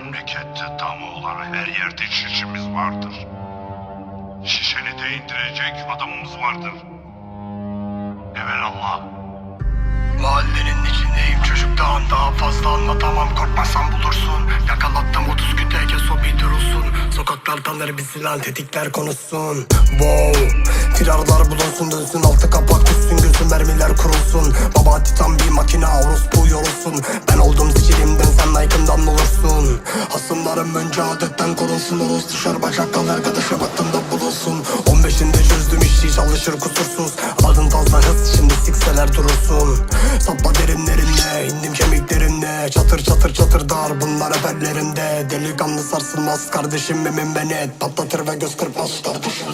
memlekette damı olan her yerde şişimiz vardır. Şişeni de indirecek adamımız vardır. Evelallah. Mahallenin içindeyim. Çocuktan daha fazla anlatamam. Korkmasan bulursun. Yakalattım 30 küteke sobi durulsun Sokaklar tanır bizi lan tetikler konuşsun. Wow. Firarlar bulunsun dönsün altı kapak düşsün gözün mermiler kurulsun. Baba titan bir makine orospu yorulsun Hasımlarım önce adetten korunsun Oros dışarı bacaktan arkadaşa baktığımda bulunsun. 15'inde çözdüm işi çalışır kusursuz. Adın fazla hız şimdi sikseler durursun. Sapla derinlerinde indim kemiklerinde Çatır çatır çatır dar bunlar haberlerinde. Delikanlı sarsılmaz kardeşim emin beni Patlatır ve göz kırpmaz. kardeşim